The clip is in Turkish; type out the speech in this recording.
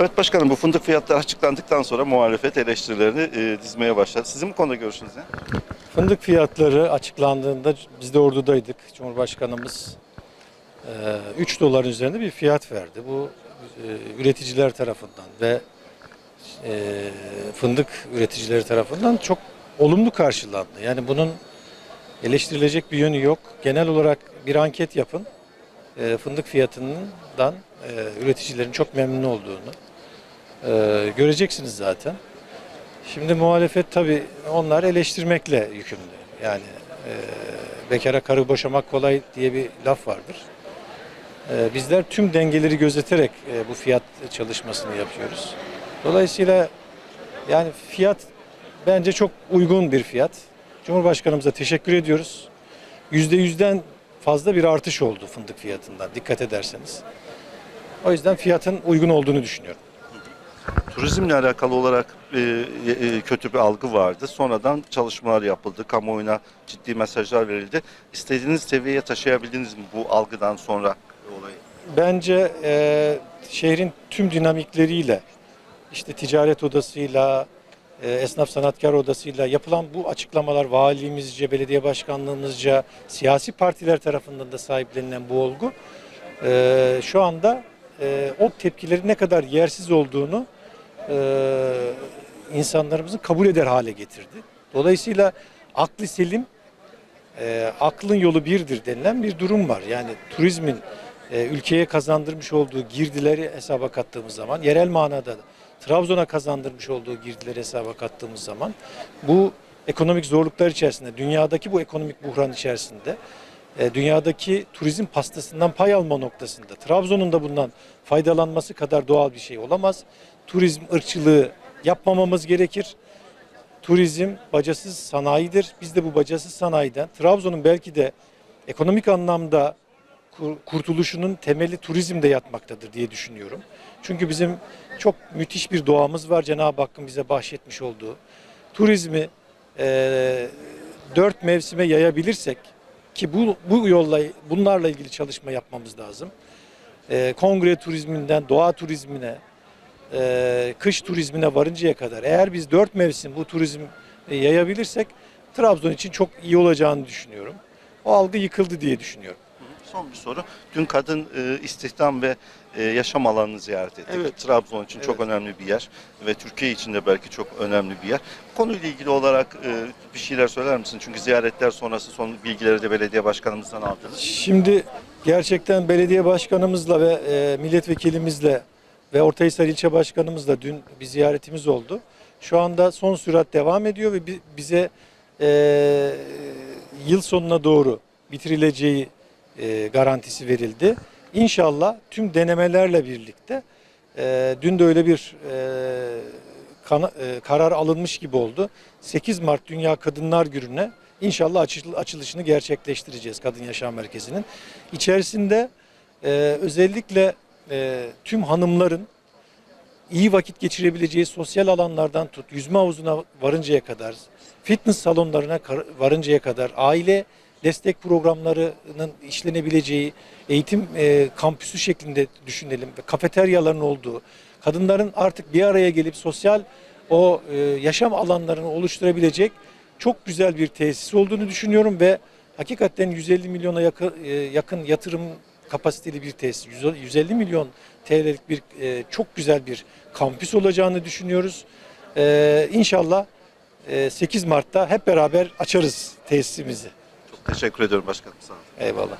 Evet başkanım bu fındık fiyatları açıklandıktan sonra muhalefet eleştirilerini e, dizmeye başladı. Sizin bu konuda görüşünüz ne? Fındık fiyatları açıklandığında biz de ordudaydık. Cumhurbaşkanımız e, 3 doların üzerinde bir fiyat verdi. Bu e, üreticiler tarafından ve e, fındık üreticileri tarafından çok olumlu karşılandı. Yani bunun eleştirilecek bir yönü yok. Genel olarak bir anket yapın. E, fındık fiyatından e, üreticilerin çok memnun olduğunu e, göreceksiniz zaten. Şimdi muhalefet tabii onlar eleştirmekle yükümlü. Yani e, bekara karı boşamak kolay diye bir laf vardır. E, bizler tüm dengeleri gözeterek e, bu fiyat çalışmasını yapıyoruz. Dolayısıyla yani fiyat bence çok uygun bir fiyat. Cumhurbaşkanımıza teşekkür ediyoruz. Yüzde yüzden fazla bir artış oldu fındık fiyatından dikkat ederseniz. O yüzden fiyatın uygun olduğunu düşünüyorum. Turizmle alakalı olarak e, e, kötü bir algı vardı. Sonradan çalışmalar yapıldı. Kamuoyuna ciddi mesajlar verildi. İstediğiniz seviyeye taşıyabildiniz mi bu algıdan sonra olayı? Bence e, şehrin tüm dinamikleriyle, işte ticaret odasıyla, e, esnaf sanatkar odasıyla yapılan bu açıklamalar valimizce, belediye başkanlığımızca, siyasi partiler tarafından da sahiplenilen bu olgu e, şu anda e, o tepkilerin ne kadar yersiz olduğunu e, insanlarımızın kabul eder hale getirdi. Dolayısıyla aklı selim, e, aklın yolu birdir denilen bir durum var. Yani turizmin e, ülkeye kazandırmış olduğu girdileri hesaba kattığımız zaman, yerel manada da Trabzon'a kazandırmış olduğu girdileri hesaba kattığımız zaman bu ekonomik zorluklar içerisinde, dünyadaki bu ekonomik buhran içerisinde dünyadaki turizm pastasından pay alma noktasında Trabzon'un da bundan faydalanması kadar doğal bir şey olamaz. Turizm ırkçılığı yapmamamız gerekir. Turizm bacasız sanayidir. Biz de bu bacasız sanayiden Trabzon'un belki de ekonomik anlamda kur- kurtuluşunun temeli turizmde yatmaktadır diye düşünüyorum. Çünkü bizim çok müthiş bir doğamız var Cenab-ı Hakk'ın bize bahşetmiş olduğu. Turizmi eee, dört mevsime yayabilirsek ki bu, bu yolla bunlarla ilgili çalışma yapmamız lazım. Eee, kongre turizminden doğa turizmine, eee, kış turizmine varıncaya kadar eğer biz dört mevsim bu turizm e, yayabilirsek Trabzon için çok iyi olacağını düşünüyorum. O algı yıkıldı diye düşünüyorum. Son bir soru. Dün kadın e, istihdam ve e, yaşam alanını ziyaret ettik. Evet. Trabzon için çok önemli bir yer ve Türkiye için de belki çok önemli bir yer. Konuyla ilgili olarak e, bir şeyler söyler misin? Çünkü ziyaretler sonrası son bilgileri de belediye başkanımızdan aldınız. Şimdi gerçekten belediye başkanımızla ve e, milletvekilimizle ve Ortahisar ilçe başkanımızla dün bir ziyaretimiz oldu. Şu anda son sürat devam ediyor ve bi- bize e, yıl sonuna doğru bitirileceği e, garantisi verildi. İnşallah tüm denemelerle birlikte e, dün de öyle bir e, e, karar alınmış gibi oldu. 8 Mart Dünya Kadınlar Günü'ne inşallah açıl- açılışını gerçekleştireceğiz Kadın Yaşam Merkezi'nin. İçerisinde özellikle tüm hanımların iyi vakit geçirebileceği sosyal alanlardan tut, yüzme havuzuna varıncaya kadar, fitness salonlarına varıncaya kadar, aile destek programlarının işlenebileceği eğitim e, kampüsü şeklinde düşünelim kafeteryaların olduğu, kadınların artık bir araya gelip sosyal o e, yaşam alanlarını oluşturabilecek çok güzel bir tesis olduğunu düşünüyorum ve hakikaten 150 milyona yakın, e, yakın yatırım kapasiteli bir tesis, 100 150 milyon TL'lik bir e, çok güzel bir kampüs olacağını düşünüyoruz. E, inşallah e, 8 Mart'ta hep beraber açarız tesisimizi. Teşekkür ediyorum başkanım. Sağ olun. Eyvallah.